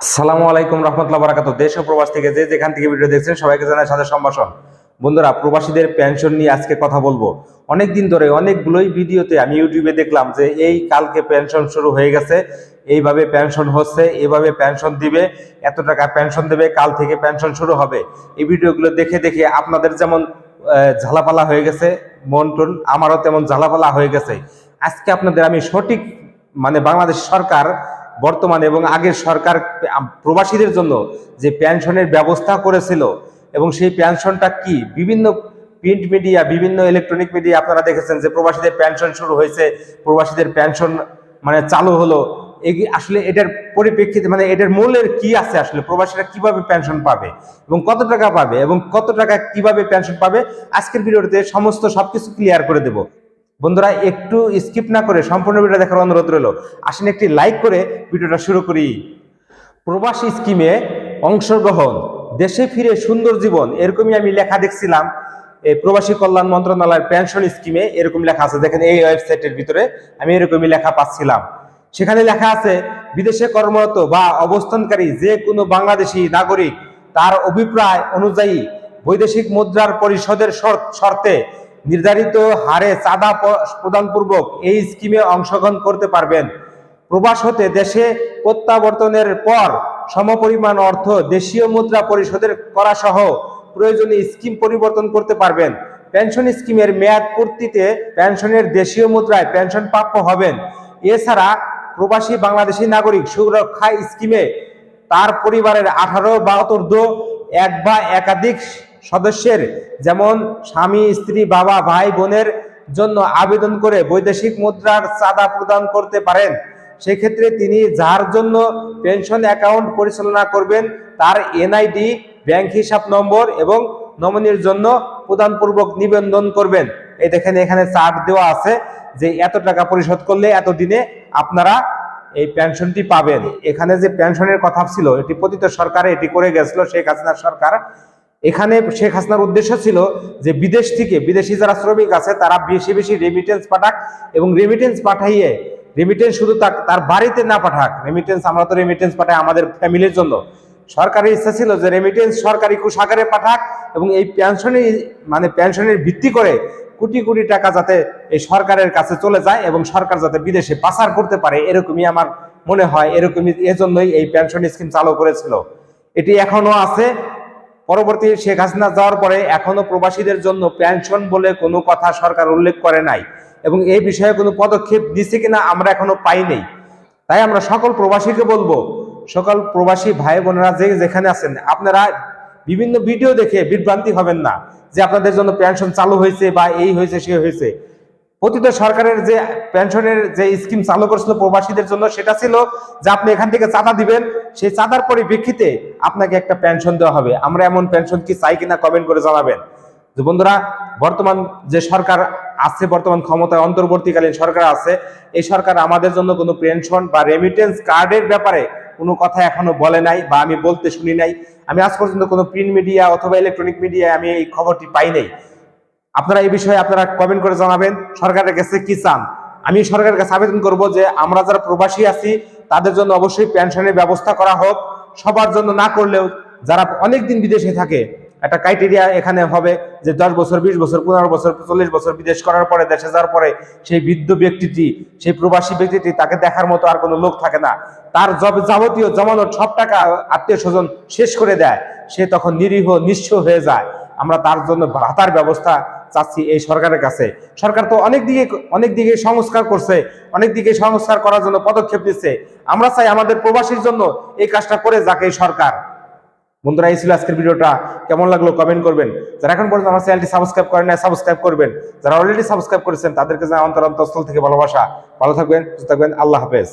আসসালামু আলাইকুম রহমতুল্লাহ বারাকাতু দেশ ও প্রবাস থেকে যে যেখান থেকে ভিডিও দেখছেন, সবাইকে জানাই সাথে সম্ভাষণ। বন্ধুরা, প্রবাসীদের পেনশন নিয়ে আজকে কথা বলব। অনেক দিন ধরে অনেকগুলোই ভিডিওতে আমি ইউটিউবে দেখলাম যে, এই কালকে পেনশন শুরু হয়ে গেছে, এইভাবে পেনশন হচ্ছে, এইভাবে পেনশন দিবে, এত টাকা পেনশন দেবে, কাল থেকে পেনশন শুরু হবে। এই ভিডিওগুলো দেখে দেখে আপনাদের যেমন ঝালাপালা হয়ে গেছে, মন টন আমারও তেমন ঝালাপালা হয়ে গেছে। আজকে আপনাদের আমি সঠিক মানে বাংলাদেশ সরকার বর্তমানে এবং আগের সরকার প্রবাসীদের জন্য যে পেনশনের ব্যবস্থা করেছিল এবং সেই পেনশনটা কি? বিভিন্ন প্রিন্ট মিডিয়া বিভিন্ন ইলেকট্রনিক মিডিয়া আপনারা দেখেছেন যে প্রবাসীদের পেনশন শুরু হয়েছে, প্রবাসীদের পেনশন মানে চালু হলো। আসলে এটার পরিপ্রেক্ষিতে মানে এটার মূলের কি আছে আসলে? প্রবাসীরা কীভাবে পেনশন পাবে এবং কত টাকা পাবে এবং কত টাকা কীভাবে পেনশন পাবে? আজকের ভিডিওতে সমস্ত সবকিছু ক্লিয়ার করে দেব। বন্ধুরা, একটু স্কিপ না করে সম্পূর্ণ ভিডিও দেখার অনুরোধ রইল। আসেন একটি লাইক করে ভিডিওটা শুরু করি। প্রবাসী স্কিমে অংশগ্রহণ, দেশে ফিরে সুন্দর জীবন, এরকমই আমি লেখা দেখছিলাম। এই প্রবাসী কল্যাণ মন্ত্রণালয়ের পেনশন স্কিমে এরকম লেখা আছে। দেখেন এই ওয়েবসাইটের ভিতরে আমি এরকমই লেখা পাচ্ছিলাম। সেখানে লেখা আছে, বিদেশে কর্মরত বা অবস্থানকারী যে কোনো বাংলাদেশি নাগরিক তার অভিপ্রায় অনুযায়ী বৈদেশিক মুদ্রার পরিষদের শর্তে নির্ধারিত হারে চাঁদা প্রদানপূর্বক এই স্কিমে অংশগ্রহণ করতে পারবেন। প্রবাস হতে দেশে প্রত্যাবর্তনের পর সমপরিমাণ অর্থ দেশীয় মুদ্রা পরিশোধের করা সহ প্রয়োজনীয় স্কিম পরিবর্তন করতে পারবেন। পেনশন স্কিমের মেয়াদ পূর্তিতে পেনশনের দেশীয় মুদ্রায় পেনশন প্রাপ্য হবেন। এছাড়া প্রবাসী বাংলাদেশি নাগরিক সুরক্ষা স্কিমে তার পরিবারের আঠারো বা অতর্ধ এক বা একাধিক সদস্যের যেমন স্বামী, স্ত্রী, বাবা, ভাই, বোনের জন্য আবেদন করে বৈদেশিক মুদ্রার চাঁদা প্রদান করতে পারেন। সেক্ষেত্রে তিনি যার জন্য পেনশন অ্যাকাউন্ট পরিচালনা করবেন তার এনআইডি, ব্যাংক হিসাব নম্বর এবং নমিনির জন্য প্রদানপূর্বক নিবন্ধন করবেন। এই দেখেন এখানে চার্ট দেওয়া আছে যে এত টাকা পরিশোধ করলে এত দিনে আপনারা এই পেনশনটি পাবেন। এখানে যে পেনশনের কথা ছিল, এটি পতিত সরকারে, এটি করে গেছিল শেখ হাসিনার সরকার। এখানে শেখ হাসিনার উদ্দেশ্য ছিল যে বিদেশ থেকে বিদেশি যারা শ্রমিক আছে, তারা বেশি বেশি রেমিটেন্স পাঠাক এবং রেমিটেন্স পাঠাইয়ে রেমিটেন্স শুধু তার- বাড়িতে না পাঠাক। রেমিটেন্স আমরা তো রেমিটেন্স পাঠাই আমাদের ফ্যামিলির জন্য। সরকারের ইচ্ছা ছিল যে রেমিটেন্স সরকারি কোষাগারে পাঠাক এবং এই পেনশনের মানে পেনশনের ভিত্তি করে কোটি কোটি টাকা যাতে এই সরকারের কাছে চলে যায় এবং সরকার যাতে বিদেশে পাচার করতে পারে, এরকমই আমার মনে হয়, এরকমই, এজন্যই এই পেনশন স্কিম চালু করেছিল। এটি এখনও আছে। পরবর্তী শেখ হাসিনা যাওয়ার পরে এখনও প্রবাসীদের জন্য পেনশন বলে কোনো কথা সরকার উল্লেখ করে নাই এবং এই বিষয়ে কোনো পদক্ষেপ দিছে কিনা আমরা এখনও পাই নাই তাই আমরা সকল প্রবাসীকে বলব, সকল প্রবাসী ভাই বোনেরা যে যেখানে আছেন, আপনারা বিভিন্ন ভিডিও দেখে বিভ্রান্তি হবেন না যে আপনাদের জন্য পেনশন চালু হয়েছে বা এই হয়েছে, সে হয়েছে। পতিত সরকারের যে পেনশনের যে স্কিম চালু করেছিল প্রবাসীদের জন্য, সেটা ছিল যে আপনি এখান থেকে চাঁদা দিবেন। সেই চাঁদার পরিপ্রেক্ষিতে আপনাকে একটা পেনশন দেওয়া হবে। আমরা এমন পেনশন কি চাই কিনা কমেন্ট করে জানাবেন। যে বন্ধুরা, বর্তমান যে সরকার আছে, বর্তমান ক্ষমতায় অন্তর্বর্তীকালীন সরকার আছে, এই সরকার আমাদের জন্য কোনো পেনশন বা রেমিটেন্স কার্ডের ব্যাপারে কোনো কথা এখনও বলে নাই বা আমি বলতে শুনি নাই। আমি আজ পর্যন্ত কোনো প্রিন্ট মিডিয়া অথবা ইলেকট্রনিক মিডিয়ায় আমি এই খবরটি পাই নাই। আপনারা এই বিষয়ে আপনারা কমেন্ট করে জানাবেন, সরকারের কাছে কি চান? আমি সরকারের কাছে আবেদন করব যে আমরা যারা প্রবাসী আছি, তাদের জন্য অবশ্যই পেনশনের ব্যবস্থা করা হোক। সবার জন্য না করলেও যারা অনেক দিন বিদেশে থাকে, একটা ক্রাইটেরিয়া এখানে হবে যে দশ বছর, বিশ বছর, পনেরো বছর, চল্লিশ বছর বিদেশ করার পরে, দেশে যাওয়ার পরে সেই বৃদ্ধ ব্যক্তিটি, সেই প্রবাসী ব্যক্তিটি তাকে দেখার মতো আর কোনো লোক থাকে না। তার যাবতীয় জমানো সব টাকা আত্মীয় স্বজন শেষ করে দেয়। সে তখন নিরীহ, নিঃস্ব হয়ে যায়। আমরা তার জন্য ভাতার ব্যবস্থা চাচ্ছি এই সরকারের কাছে। সরকার তো অনেক দিকে অনেক দিকে সংস্কার করছে, অনেক দিকে সংস্কার করার জন্য পদক্ষেপ নিচ্ছে। আমরা চাই আমাদের প্রবাসীর জন্য এই কাজটা করে যাকে এই সরকার। বন্ধুরা, এই ছিল আজকের ভিডিওটা। কেমন লাগল কমেন্ট করবেন। যারা এখন পর্যন্ত আমার চ্যানেলটি সাবস্ক্রাইব করেন না সাবস্ক্রাইব করবেন। যারা অলরেডি সাবস্ক্রাইব করেছেন, তাদেরকে জানাই অন্তর অন্তঃস্থল থেকে ভালোবাসা। ভালো থাকবেন, সুস্থ থাকবেন। আল্লাহ হাফেজ।